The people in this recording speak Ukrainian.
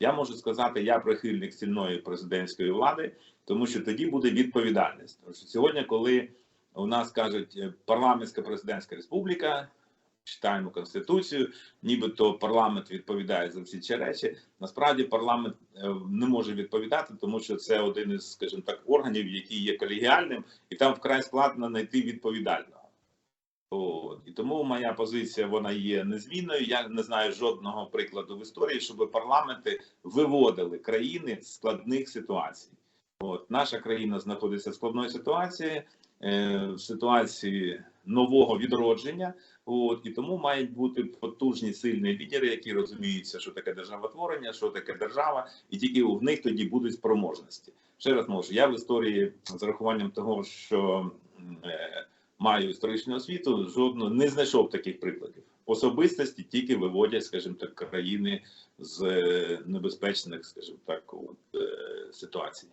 Я можу сказати, я прихильник сильної президентської влади, тому що тоді буде відповідальність. Тому що сьогодні, коли у нас кажуть е, парламентська президентська республіка, читаємо конституцію, нібито парламент відповідає за всі ці речі. Насправді парламент е, не може відповідати, тому що це один із, скажімо так, органів, який є колегіальним, і там вкрай складно знайти відповідального. І тому моя позиція вона є незмінною. Я не знаю жодного прикладу в історії, щоб парламенти виводили країни з складних ситуацій. От наша країна знаходиться в складної ситуації, е, в ситуації нового відродження. От і тому мають бути потужні сильні лідери, які розуміються, що таке державотворення, що таке держава, і тільки в них тоді будуть спроможності. Ще раз можу, я в історії з рахуванням того, що е, маю історичну освіту, жодного не знайшов таких прикладів. Особистості тільки виводять, скажімо так, країни з е, небезпечних, скажімо так, от, е, ситуацій.